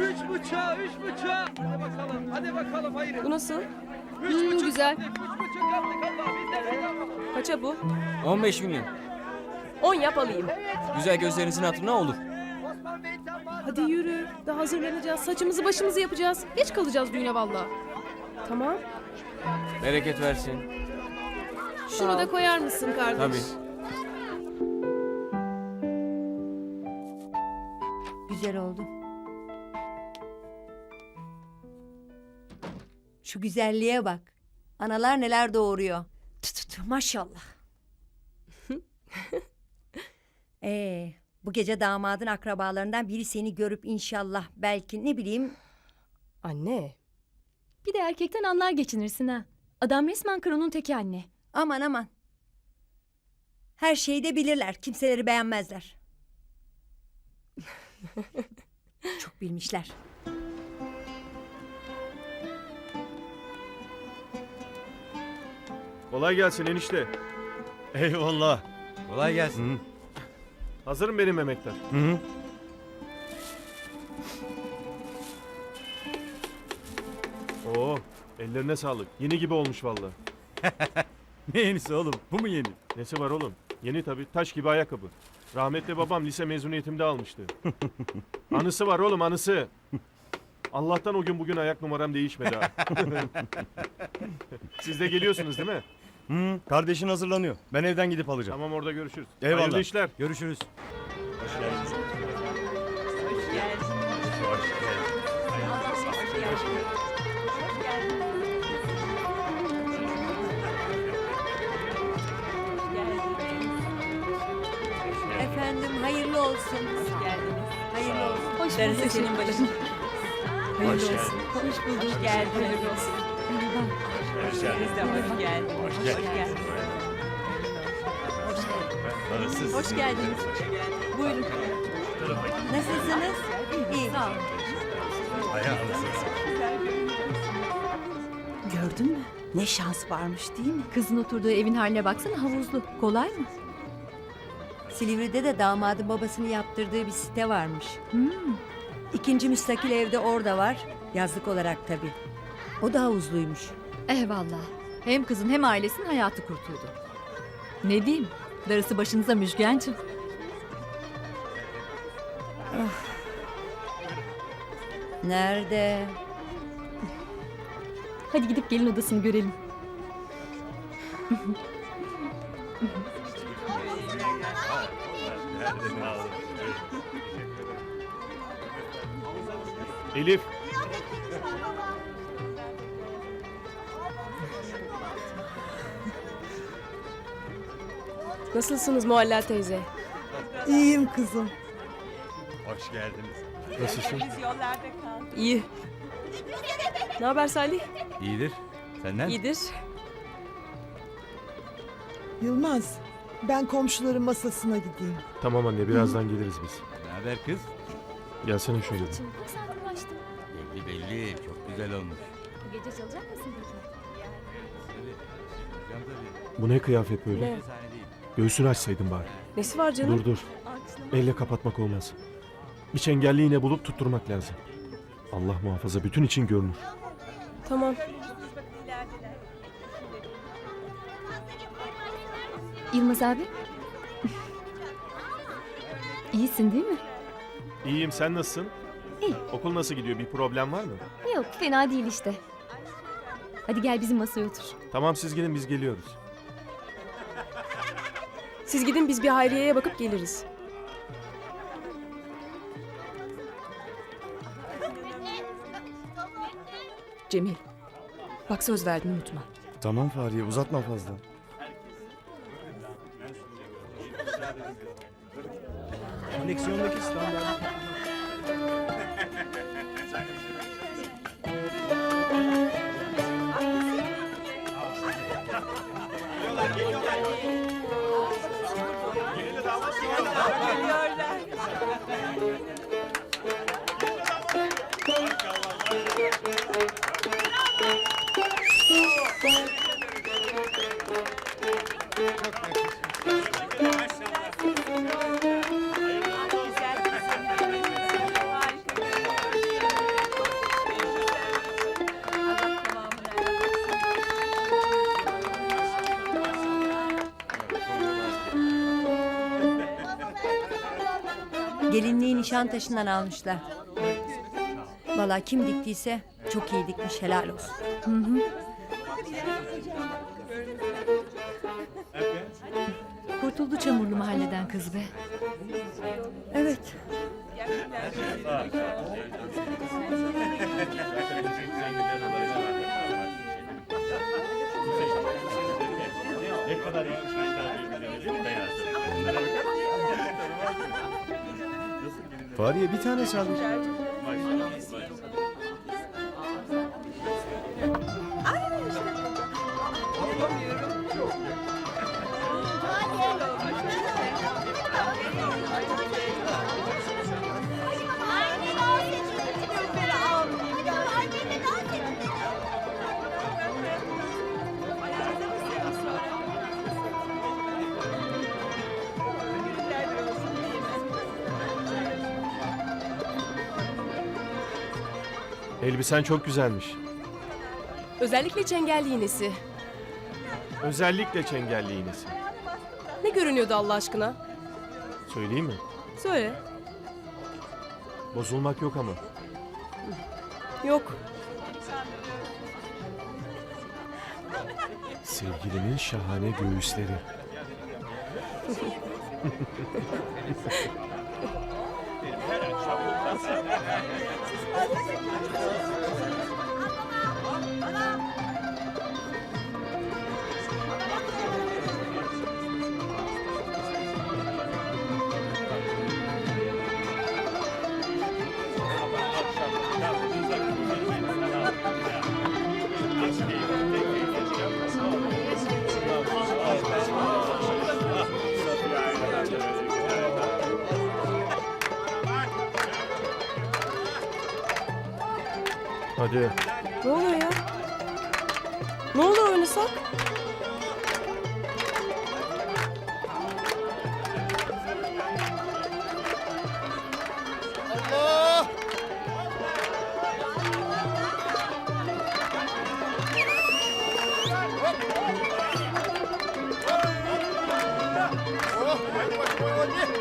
Üç buçuğa, üç buçuğa. Hadi bakalım, hadi bakalım hayır. Bu nasıl? Üç Hmm, buçuk güzel. Üç buçuk Allah. Kaça bu? 15 milyon. 10 yap alayım. Güzel gözlerinizin hatırına olur. Hadi yürü. Daha hazırlanacağız. Saçımızı başımızı yapacağız. Geç kalacağız düğüne valla. Tamam. Bereket versin. Şunu da koyar mısın kardeş? Tabii. Güzel oldu. Şu güzelliğe bak. Analar neler doğuruyor. Tü tü, maşallah. Ee, bu gece damadın akrabalarından biri seni görüp inşallah belki ne bileyim Anne. Bir de erkekten anlar geçinirsin ha. Adam resmen kronun teki anne. aman aman. Her şeyi de bilirler. Kimseleri beğenmezler. Çok bilmişler. Kolay gelsin enişte. Eyvallah. Kolay gelsin. Hazırım benim emekler. Hı hı. Oo, ellerine sağlık. Yeni gibi olmuş vallahi. Ne yenisi oğlum? Bu mu yeni? Nesi var oğlum? Yeni tabii. Taş gibi ayakkabı. Rahmetli babam lise mezuniyetimde almıştı. anısı var oğlum anısı. Allah'tan o gün bugün ayak numaram değişmedi ha. Siz de geliyorsunuz değil mi? Hı, kardeşin hazırlanıyor. Ben evden gidip alacağım. Tamam orada görüşürüz. Eyvallah. Hayırlı işler. Görüşürüz. Efendim hayırlı olsun. Hoş geldiniz. Hayırlı olsun. Hoş bulduk. senin başın. Hayırlı olsun. Hoş bulduk. Hoş geldin. Hayırlı olsun. Hoş geldin. Hoş geldin. Hoş geldiniz. Buyurun. Nasılsınız? İyi. Sağ olun. Gördün mü? Ne şans varmış değil mi? Kızın oturduğu evin haline baksana havuzlu. Kolay mı? Silivri'de de damadın babasını yaptırdığı bir site varmış. Hmm. İkinci müstakil evde orada var. Yazlık olarak tabii. O da havuzluymuş. Eyvallah. Hem kızın hem ailesinin hayatı kurtuldu. Ne diyeyim? Darısı başınıza Müjgan'cığım. Nerede? Hadi gidip gelin odasını görelim. Elif. Nasılsınız Mualla teyze? İyiyim kızım. Hoş geldiniz. Nasılsın? İyi. Ne haber Salih? İyidir. Senden? İyidir. Yılmaz, ben komşuların masasına gideyim. Tamam anne birazdan geliriz biz. Ne haber kız? Gelsene şöyle. bir. Belli belli. Çok güzel olmuş. Bu gece çalacak mısın peki? Bu ne kıyafet böyle? Ne? Göğsünü açsaydın bari. Nesi var canım? Dur dur. Elle kapatmak olmaz. Bir çengelli iğne bulup tutturmak lazım. Allah muhafaza bütün için görünür. Tamam. Yılmaz abi. İyisin değil mi? İyiyim sen nasılsın? İyi. Okul nasıl gidiyor? Bir problem var mı? Yok fena değil işte. Hadi gel bizim masaya otur. Tamam siz gidin biz geliyoruz. Siz gidin biz bir Hayriye'ye bakıp geliriz. Cemil. Bak söz verdin unutma. Tamam Fahriye uzatma fazla. Koneksiyondaki standart. Geliyorlar. Gelinliği Nişantaşı'ndan almışlar. Valla kim diktiyse çok iyi dikmiş helal olsun. Kurtuldu çamurlu mahalleden kız be. Evet. Fahriye bir tane saldır. Elbisen çok güzelmiş. Özellikle çengelli iğnesi. Özellikle çengelli iğnesi. Ne görünüyordu Allah aşkına? Söyleyeyim mi? Söyle. Bozulmak yok ama. Yok. Sevgilimin şahane göğüsleri. Hazır mısın? Hazır mısın? Hadi. Ne oluyor ya? Ne olur oynasak? Oh, hadi bakayım, hadi.